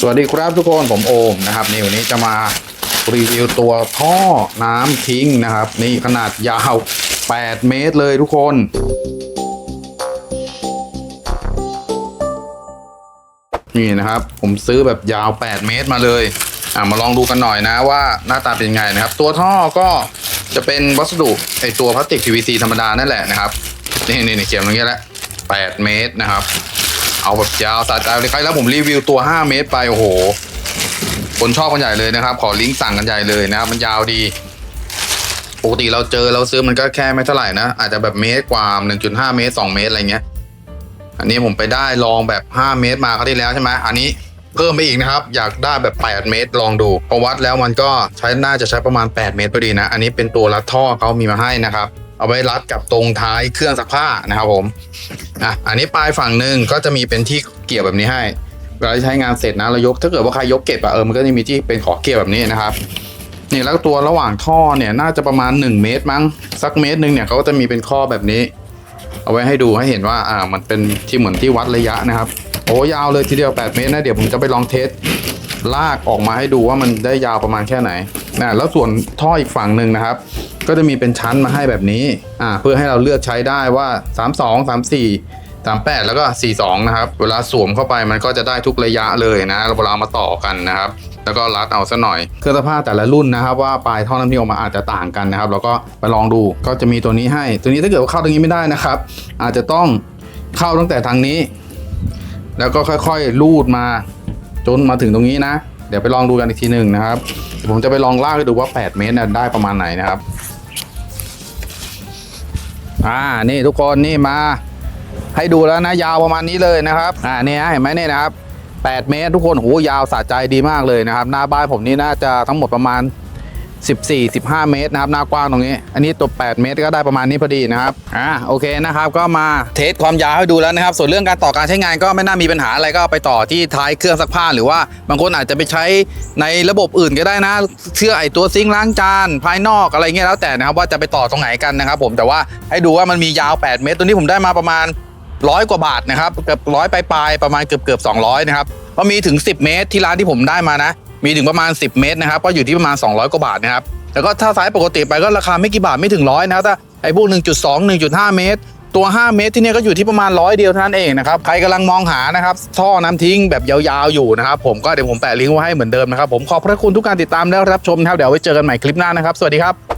สวัสดีครับทุกคนผมโอมนะครับนี่วันนี้จะมารีวิวตัวท่อน้ำทิ้งนะครับ นี่ขนาดยาว 8 เมตรเลยทุกคน นี่นะครับ ผมซื้อแบบยาว 8 เมตรมาเลย อะมาลองดูกันหน่อยนะว่าหน้าตาเป็นไงนะครับ ตัวท่อก็จะเป็นวัสดุไอตัวพลาสติก PVC ธรรมดานั่นแหละนะครับ นี่นี่นี่เขียนตรงนี้แหละ8เมตรนะครับ เอาแบบยาวสะใจเลยใครแล้วผมรีวิวตัว 5 เมตรไปโอ้โห คนชอบกันใหญ่เลยนะครับ ขอลิงก์สั่งกันใหญ่เลยนะครับ มันยาวดีปกติเราเจอเราซื้อมันก็แค่ไม่เท่าไหร่นะ อาจจะแบบเมตรกว่า1.5 เมตร 2 เมตรอะไรเงี้ย อันนี้ผมไปได้ลองแบบ 5 เมตรมาคราวที่แล้วใช่ไหมอันนี้เพิ่มไปอีกนะครับ อยากได้แบบ 8 เมตร ลองดูพอวัดแล้วมันก็ใช้น่าจะใช้ประมาณ 8 เมตรพอดีนะ อันนี้เป็นตัวรัดท่อเขามีมาให้นะครับ เอาไว้รัดกับตรงท้ายเครื่องซักผ้านะครับผมอะอันนี้ปลายฝั่งหนึ่งก็จะมีเป็นที่เกี่ยวแบบนี้ให้เวลาใช้งานเสร็จนะเรายกถ้าเกิดว่าใครยกเก็บอะเออมันก็จะมีที่เป็นขอเกี่ยวแบบนี้นะครับนี่แล้วตัวระหว่างท่อเนี่ยน่าจะประมาณ 1 เมตรมั้งสักเมตรหนึ่งเนี่ยเขาก็จะมีเป็นข้อแบบนี้ เอาไว้ให้ดูให้เห็นว่าอ่ามันเป็นที่เหมือนที่วัดระยะนะครับโอ้ยาวเลยทีเดียว 8 เมตรนะเดี๋ยวผมจะไปลองเทสลากออกมาให้ดูว่ามันได้ยาวประมาณแค่ไหนนะแล้วส่วนท่ออีกฝั่งหนึ่งนะครับ ก็จะมีเป็นชั้นมาให้แบบนี้อ่าเพื่อให้เราเลือกใช้ได้ว่า 32 34 38 แล้วก็ 42 นะครับ เวลาสวมเข้าไปมันก็จะได้ทุกระยะเลยนะเวลามาต่อกันนะครับ แล้วก็รัดเอาซะหน่อยเครื่องซักผ้าแต่ละรุ่นนะครับ ว่าปลายท่อน้ำที่ออกมาอาจจะต่างกันนะครับ แล้วก็ไปลองดูก็จะมีตัวนี้ให้ ตัวนี้ถ้าเกิดว่าเข้าตรงนี้ไม่ได้นะครับ อาจจะต้องเข้าตั้งแต่ทางนี้ แล้วก็ค่อยๆลูดมา จนมาถึงตรงนี้นะ เดี๋ยวไปลองดูกันอีกทีหนึ่งนะครับเดี๋ยวผมจะไปลองลากให้ดูว่า 8 เมตรเนี่ยได้ประมาณไหนนะครับ อ่านี่ทุกคนนี่มา ให้ดูแล้วนะ ยาวประมาณนี้เลยนะครับ อ่าเนี่ยเห็นไหมเนี่ยนะครับ8เมตรทุกคนโหยาวสะใจดีมากเลยนะครับ หน้าบ้านผมนี่น่าจะทั้งหมดประมาณ 14 15 เมตรนะครับหน้ากว้างตรงนี้ อันนี้ตัว 8 เมตรก็ได้ประมาณนี้พอดีนะครับอ่าโอเคนะครับก็มาเทสความยาวให้ดูแล้วนะครับ ส่วนเรื่องการต่อการใช้งานก็ไม่น่ามีปัญหาอะไรก็ไปต่อที่ท้ายเครื่องซักผ้า หรือว่าบางคนอาจจะไปใช้ในระบบอื่นก็ได้นะเชื่อไอตัวซิงค์ล้างจานภายนอกอะไรเงี้ยแล้วแต่นะครับว่าจะไปต่อตรงไหนกันนะครับผมแต่ว่าให้ดูว่ามันมียาว 8 เมตร ตัวนี้ผมได้มาประมาณร้อยกว่าบาทนะครับเกือบร้อยปลายๆประมาณเกือบเกือบสองร้อยนะครับก็มีถึง 10 เมตรที่ร้านที่ผมได้มานะ มีถึงประมาณ 10 เมตรนะครับ ก็อยู่ที่ประมาณ 200 กว่าบาทนะครับ แล้วก็ถ้าไซส์ปกติไปก็ราคาไม่กี่บาทไม่ถึงร้อยนะครับถ้าไอ้พวก 1.2 1.5 เมตร ตัว 5 เมตรที่เนี่ยก็อยู่ที่ประมาณร้อยเดียวเท่านั้นเองนะครับ ใครกำลังมองหานะครับท่อน้ำทิ้งแบบยาวๆอยู่นะครับ ผมก็เดี๋ยวผมแปะลิงก์ไว้ให้เหมือนเดิมนะครับ ผมขอบพระคุณทุกการติดตามและรับชมนะครับ เดี๋ยวไว้เจอกันใหม่คลิปหน้านะครับ สวัสดีครับ